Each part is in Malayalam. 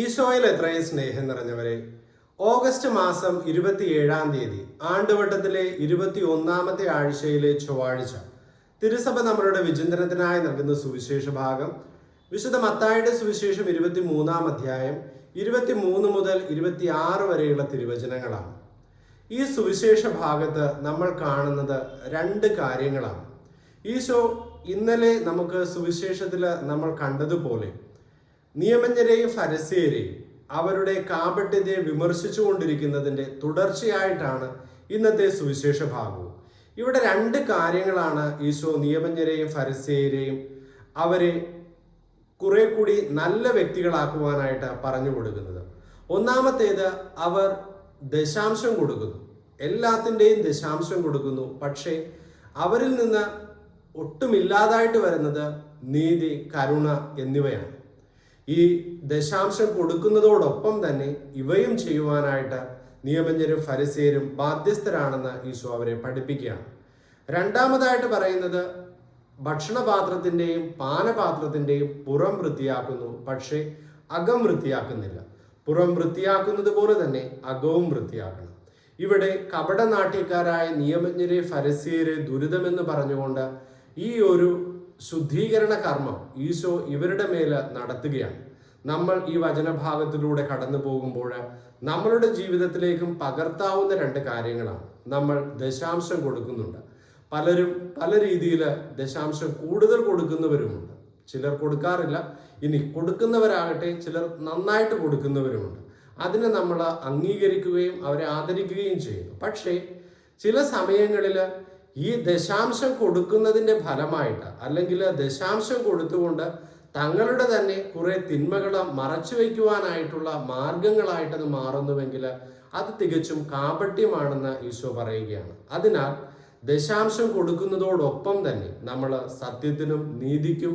ഈശോയിൽ എത്രയും സ്നേഹം നിറഞ്ഞവരെ ഓഗസ്റ്റ് മാസം ഇരുപത്തിയേഴാം തീയതി ആണ്ടുവട്ടത്തിലെ ഇരുപത്തി ഒന്നാമത്തെ ആഴ്ചയിലെ ചൊവ്വാഴ്ച തിരുസഭ നമ്മളുടെ വിചിന്തനത്തിനായി നൽകുന്ന സുവിശേഷ ഭാഗം വിശുദ്ധ മത്തായുടെ സുവിശേഷം ഇരുപത്തി മൂന്നാം അധ്യായം ഇരുപത്തി മൂന്ന് മുതൽ ഇരുപത്തി ആറ് വരെയുള്ള തിരുവചനങ്ങളാണ്. ഈ സുവിശേഷ ഭാഗത്ത് നമ്മൾ കാണുന്നത് രണ്ട് കാര്യങ്ങളാണ്. ഈശോ ഇന്നലെ നമുക്ക് സുവിശേഷത്തിൽ നമ്മൾ കണ്ടതുപോലെ നിയമജ്ഞരെയും ഫരസ്യരെയും അവരുടെ കാപട്യത്തെ വിമർശിച്ചു കൊണ്ടിരിക്കുന്നതിന്റെ തുടർച്ചയായിട്ടാണ് ഇന്നത്തെ സുവിശേഷ ഭാഗവും. ഇവിടെ രണ്ട് കാര്യങ്ങളാണ് ഈശോ നിയമജ്ഞരെയും ഫരസ്യരെയും അവരെ കുറെ കൂടി നല്ല വ്യക്തികളാക്കുവാനായിട്ട് പറഞ്ഞു കൊടുക്കുന്നത്. ഒന്നാമത്തേത് അവർ ദശാംശം കൊടുക്കുന്നു. എല്ലാത്തിന്റെയും ദശാംശം കൊടുക്കുന്നു. പക്ഷേ അവരിൽ നിന്ന് ഒട്ടുമില്ലാതായിട്ട് വരുന്നത് നീതി കരുണ എന്നിവയാണ്. ഈ ദശാംശം കൊടുക്കുന്നതോടൊപ്പം തന്നെ ഇവയും ചെയ്യുവാനായിട്ട് നിയമജ്ഞരും ഫരിസേരും ബാധ്യസ്ഥരാണെന്ന് ഈശോ അവരെ പഠിപ്പിക്കുകയാണ്. രണ്ടാമതായിട്ട് പറയുന്നത് ഭക്ഷണപാത്രത്തിന്റെയും പാനപാത്രത്തിന്റെയും പുറം വൃത്തിയാക്കുന്നു പക്ഷേ അകം വൃത്തിയാക്കുന്നില്ല. പുറം വൃത്തിയാക്കുന്നത് പോലെ തന്നെ അകവും വൃത്തിയാക്കണം. ഇവിടെ കപടനാട്യക്കാരായ നിയമജ്ഞരെ ഫരസ്യരെ ദുരിതമെന്ന് പറഞ്ഞുകൊണ്ട് ഈ ഒരു ശുദ്ധീകരണ കർമ്മം ഈശോ ഇവരുടെ മേൽ നടത്തുകയാണ്. നമ്മൾ ഈ വചനഭാഗത്തിലൂടെ കടന്നു പോകുമ്പോൾ നമ്മളുടെ ജീവിതത്തിലേക്കും പകർത്താവുന്ന രണ്ട് കാര്യങ്ങളാണ് നമ്മൾ ദശാംശം കൊടുക്കുന്നുണ്ട്. പലരും പല രീതിയിൽ ദശാംശം കൂടുതൽ കൊടുക്കുന്നവരുമുണ്ട്. ചിലർ കൊടുക്കാറില്ല. ഇനി കൊടുക്കുന്നവരാകട്ടെ ചിലർ നന്നായിട്ട് കൊടുക്കുന്നവരുമുണ്ട്. അതിനെ നമ്മൾ അംഗീകരിക്കുകയും അവരെ ആദരിക്കുകയും ചെയ്യുന്നു. പക്ഷേ ചില സമയങ്ങളിൽ ഈ ദശാംശം കൊടുക്കുന്നതിന്റെ ഫലമായിട്ട് അല്ലെങ്കിൽ ദശാംശം കൊടുത്തുകൊണ്ട് തങ്ങളുടെ തന്നെ കുറെ തിന്മകളെ മറച്ചു വയ്ക്കുവാനായിട്ടുള്ള മാർഗങ്ങളായിട്ടത് മാറുന്നുവെങ്കിൽ അത് തികച്ചും കാപട്യമാണെന്ന് ഈശോ പറയുകയാണ്. അതിനാൽ ദശാംശം കൊടുക്കുന്നതോടൊപ്പം തന്നെ നമ്മൾ സത്യത്തിനും നീതിക്കും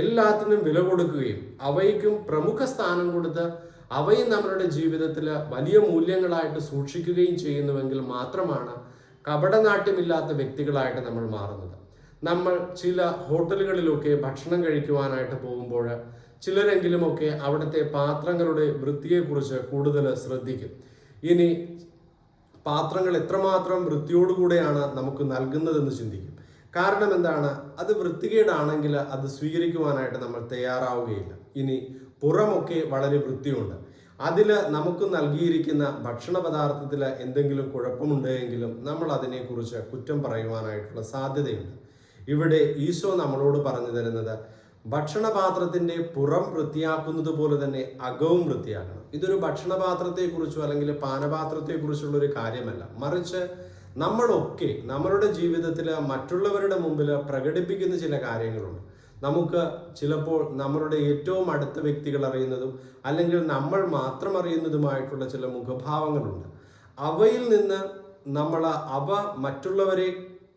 എല്ലാത്തിനും വില കൊടുക്കുകയും അവയ്ക്കും പ്രമുഖ സ്ഥാനം കൊടുത്ത് അവയും നമ്മളുടെ ജീവിതത്തിൽ വലിയ മൂല്യങ്ങളായിട്ട് സൂക്ഷിക്കുകയും ചെയ്യുന്നുവെങ്കിൽ മാത്രമാണ് കപടനാട്യമില്ലാത്ത വ്യക്തികളായിട്ട് നമ്മൾ മാറുന്നത്. നമ്മൾ ചില ഹോട്ടലുകളിലൊക്കെ ഭക്ഷണം കഴിക്കുവാനായിട്ട് പോകുമ്പോൾ ചിലരെങ്കിലുമൊക്കെ അവിടുത്തെ പാത്രങ്ങളുടെ വൃത്തിയെക്കുറിച്ച് കൂടുതൽ ശ്രദ്ധിക്കും. ഇനി പാത്രങ്ങൾ എത്രമാത്രം വൃത്തിയോടുകൂടെയാണ് നമുക്ക് നൽകുന്നതെന്ന് ചിന്തിക്കും. കാരണം എന്താണ്? അത് വൃത്തികേടാണെങ്കിൽ അത് സ്വീകരിക്കുവാനായിട്ട് നമ്മൾ തയ്യാറാവുകയില്ല. ഇനി പുറമൊക്കെ വളരെ വൃത്തിയുണ്ട്. അതിൽ നമുക്ക് നൽകിയിരിക്കുന്ന ഭക്ഷണ പദാർത്ഥത്തിൽ എന്തെങ്കിലും കുഴപ്പമുണ്ടെങ്കിലും നമ്മൾ അതിനെക്കുറിച്ച് കുറ്റം പറയുവാനായിട്ടുള്ള സാധ്യതയുണ്ട്. ഇവിടെ ഈശോ നമ്മളോട് പറഞ്ഞു തരുന്നത് ഭക്ഷണപാത്രത്തിന്റെ പുറം വൃത്തിയാക്കുന്നത് പോലെ തന്നെ അകവും വൃത്തിയാക്കണം. ഇതൊരു ഭക്ഷണപാത്രത്തെക്കുറിച്ചോ അല്ലെങ്കിൽ പാനപാത്രത്തെക്കുറിച്ചുള്ള ഒരു കാര്യമല്ല. മറിച്ച് നമ്മളൊക്കെ നമ്മളുടെ ജീവിതത്തിൽ മറ്റുള്ളവരുടെ മുമ്പിൽ പ്രകടിപ്പിക്കുന്ന ചില കാര്യങ്ങളുണ്ട്. നമുക്ക് ചിലപ്പോൾ നമ്മളുടെ ഏറ്റവും അടുത്ത വ്യക്തികൾ അറിയുന്നതും അല്ലെങ്കിൽ നമ്മൾ മാത്രം അറിയുന്നതുമായിട്ടുള്ള ചില മുഖഭാവങ്ങളുണ്ട്. അവയിൽ നിന്ന് നമ്മൾ അവ മറ്റുള്ളവരെ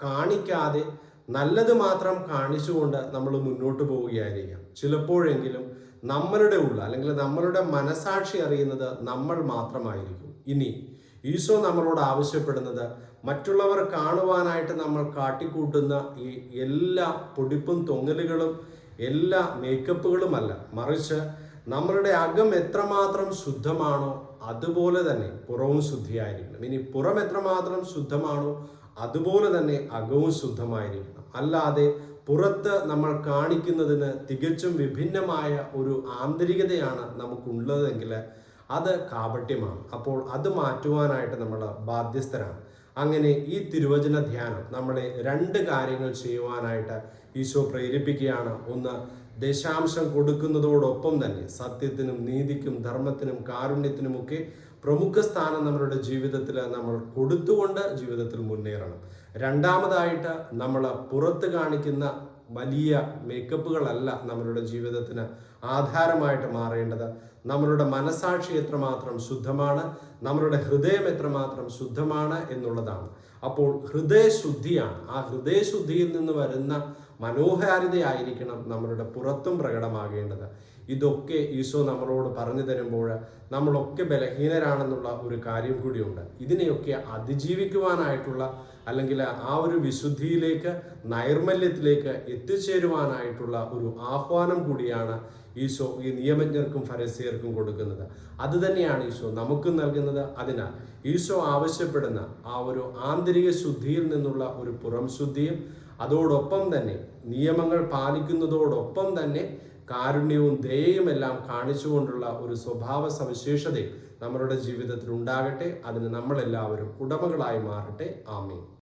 കാണിക്കാതെ നല്ലത് മാത്രം കാണിച്ചുകൊണ്ട് നമ്മൾ മുന്നോട്ട് പോവുകയായിരിക്കാം. ചിലപ്പോഴെങ്കിലും നമ്മളുടെ ഉള്ള അല്ലെങ്കിൽ നമ്മളുടെ മനസാക്ഷി അറിയുന്നത് നമ്മൾ മാത്രമായിരിക്കും. ഇനി ഈശോ നമ്മളോട് ആവശ്യപ്പെടുന്നത് മറ്റുള്ളവർ കാണുവാനായിട്ട് നമ്മൾ കാട്ടിക്കൂട്ടുന്ന ഈ എല്ലാ പൊടിപ്പും തൊങ്ങലുകളും എല്ലാ മേക്കപ്പുകളുമല്ല. മറിച്ച് നമ്മളുടെ അകം എത്രമാത്രം ശുദ്ധമാണോ അതുപോലെ തന്നെ പുറവും ശുദ്ധിയായിരിക്കണം. ഇനി പുറം എത്രമാത്രം ശുദ്ധമാണോ അതുപോലെ തന്നെ അകവും ശുദ്ധമായിരിക്കണം. അല്ലാതെ പുറത്ത് നമ്മൾ കാണിക്കുന്നതിന് തികച്ചും വിഭിന്നമായ ഒരു ആന്തരികതയാണ് നമുക്കുള്ളതെങ്കിൽ അത് കാപട്യമാണ്. അപ്പോൾ അത് മാറ്റുവാനായിട്ട് നമ്മൾ ബാധ്യസ്ഥരാണ്. അങ്ങനെ ഈ തിരുവചന ധ്യാനം നമ്മളെ രണ്ട് കാര്യങ്ങൾ ചെയ്യുവാനായിട്ട് ഈശോ പ്രേരിപ്പിക്കുകയാണ്. ഒന്ന് ദശാംശം കൊടുക്കുന്നതോടൊപ്പം തന്നെ സത്യത്തിനും നീതിക്കും ധർമ്മത്തിനും കാരുണ്യത്തിനുമൊക്കെ പ്രമുഖ സ്ഥാനം നമ്മളുടെ ജീവിതത്തിൽ നമ്മൾ കൊടുത്തുകൊണ്ട് ജീവിതത്തിൽ മുന്നേറണം. രണ്ടാമതായിട്ട് നമ്മൾ പുറത്ത് കാണിക്കുന്ന വലിയ മേക്കപ്പുകളല്ല നമ്മളുടെ ജീവിതത്തിന് ആധാരമായിട്ട് മാറേണ്ടത്. നമ്മളുടെ മനസാക്ഷി എത്രമാത്രം ശുദ്ധമാണ് നമ്മളുടെ ഹൃദയം എത്രമാത്രം ശുദ്ധമാണ് എന്നുള്ളതാണ്. അപ്പോൾ ഹൃദയശുദ്ധിയാണ്. ആ ഹൃദയശുദ്ധിയിൽ നിന്ന് വരുന്ന മനോഹാരിതയായിരിക്കണം നമ്മളുടെ പുറത്തും പ്രകടമാകേണ്ടത്. ഇതൊക്കെ ഈശോ നമ്മളോട് പറഞ്ഞു തരുമ്പോൾ നമ്മളൊക്കെ ബലഹീനരാണെന്നുള്ള ഒരു കാര്യം കൂടിയുണ്ട്. ഇതിനെയൊക്കെ അതിജീവിക്കുവാനായിട്ടുള്ള അല്ലെങ്കിൽ ആ ഒരു വിശുദ്ധിയിലേക്ക് നൈർമല്യത്തിലേക്ക് എത്തിച്ചേരുവാനായിട്ടുള്ള ഒരു ആഹ്വാനം കൂടിയാണ് ഈശോ ഈ നിയമജ്ഞർക്കും ഫരസിയർക്കും കൊടുക്കുന്നത്. അത് തന്നെയാണ് ഈശോ നമുക്കും നൽകുന്നത്. അതിനാൽ ഈശോ ആവശ്യപ്പെടുന്ന ആ ഒരു ആന്തരിക ശുദ്ധിയിൽ നിന്നുള്ള ഒരു പുറം ശുദ്ധിയും അതോടൊപ്പം തന്നെ നിയമങ്ങൾ പാലിക്കുന്നതോടൊപ്പം തന്നെ കാരുണ്യവും ദയയും എല്ലാം കാണിച്ചുകൊണ്ടുള്ള ഒരു സ്വഭാവ സവിശേഷതയും നമ്മളുടെ ജീവിതത്തിൽ ഉണ്ടാകട്ടെ. അതിന് നമ്മളെല്ലാവരും ഉടമകളായി മാറട്ടെ. ആമീൻ.